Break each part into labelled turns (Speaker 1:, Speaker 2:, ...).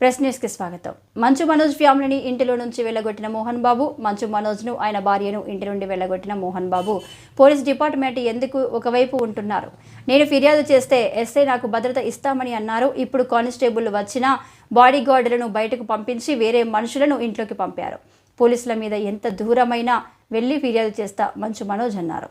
Speaker 1: Press న్యూస్కి స్వాగతం. మంచు మనోజ్ ఫ్యామిలీని ఇంటిలో నుంచి వెళ్ళగొట్టిన మోహన్ బాబు మంచు మనోజ్ను ఆయన భార్యను ఇంటి నుండి వెళ్ళగొట్టిన మోహన్ బాబు పోలీస్ డిపార్ట్మెంట్ ఎందుకు ఒకవైపు ఉంటున్నారు? నేను ఫిర్యాదు చేస్తే ఎస్ఐ నాకు భద్రత ఇస్తామని అన్నారు. ఇప్పుడు కానిస్టేబుల్ వచ్చినా బాడీ గార్డులను బయటకు పంపించి వేరే మనుషులను ఇంట్లోకి పంపారు. పోలీసుల మీద ఎంత దూరమైనా వెళ్ళి ఫిర్యాదు చేస్తా మంచు మనోజ్ అన్నారు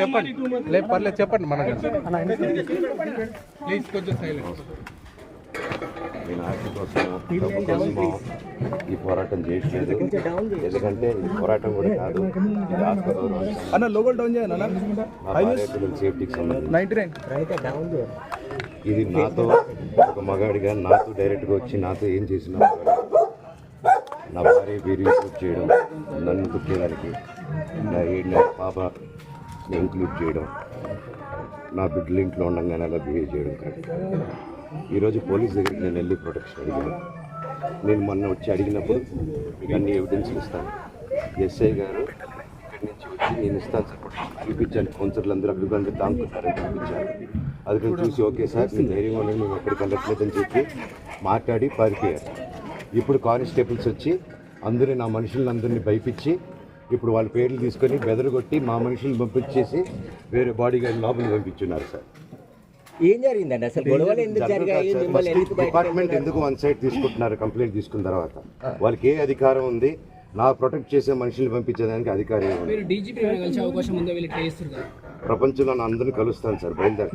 Speaker 2: చెప్పండి లేదు పర్లేదు చెప్పండి మనకి ప్లీజ్ కొంచెం సైలెంట్
Speaker 3: నేను ఆర్టీ కోసం ఈ పోరాటం చేయట్లేదు ఎందుకంటే ఈ పోరాటం కూడా కాదు
Speaker 2: అన్న లోగల్ డౌన్ చేయాలి
Speaker 3: సేఫ్టీకి సంబంధించి ఇది నాతో ఒక మగాడిగా నాతో డైరెక్ట్గా వచ్చి నాతో ఏం చేసిన నా భార్య వీరి ఇంక్లూడ్ చేయడం నన్ను పుట్టేదానికి నా ఏడు పాప ఇంక్లూడ్ చేయడం నా బిడ్డల ఇంట్లో ఉండగానే అలా బిహేవ్ చేయడం కానీ ఈరోజు పోలీస్ దగ్గరికి నేను వెళ్ళి ప్రొటెక్షన్ అడిగాను నేను మొన్న వచ్చి అడిగినప్పుడు మీకు అన్ని ఎవిడెన్స్లు ఇస్తాను. ఎస్ఐ గారు ఇక్కడి నుంచి వచ్చి నేను ఇస్తాను సార్ చూపించాను. కౌన్సిలర్లు అందరూ అక్కడ అందరూ చూపించాను అది చూసి ఓకే సార్ నేను ధైర్యం ఉండండి మేము ఎక్కడికి వెళ్ళట్లేదని చెప్పి మాట్లాడి పారిపోయారు ఇప్పుడు కానిస్టేబుల్స్ వచ్చి అందరూ నా మనుషులందరినీ భయపించి ఇప్పుడు వాళ్ళ పేర్లు తీసుకొని బెదరగొట్టి మా మనుషులను పంపించేసి వేరే బాడీ గార్డ్ లోపలికి పంపించున్నారు సార్.
Speaker 4: ఏం జరిగిందండి? అసలు గొడవలు ఎందుకు జరిగాయి?
Speaker 3: డిపార్ట్మెంట్ ఎందుకు వన్ సైడ్ తీసుకుంటున్నారు కంప్లైంట్ తీసుకున్న తర్వాత? వాళ్ళకి ఏ అధికారం ఉంది? నా ప్రొటెక్ట్ చేసే మనుషుల్ని పంపించేదానికి అధికారం ప్రపంచంలో నా అందరిని కలుస్తాను సార్ బయలుదేరి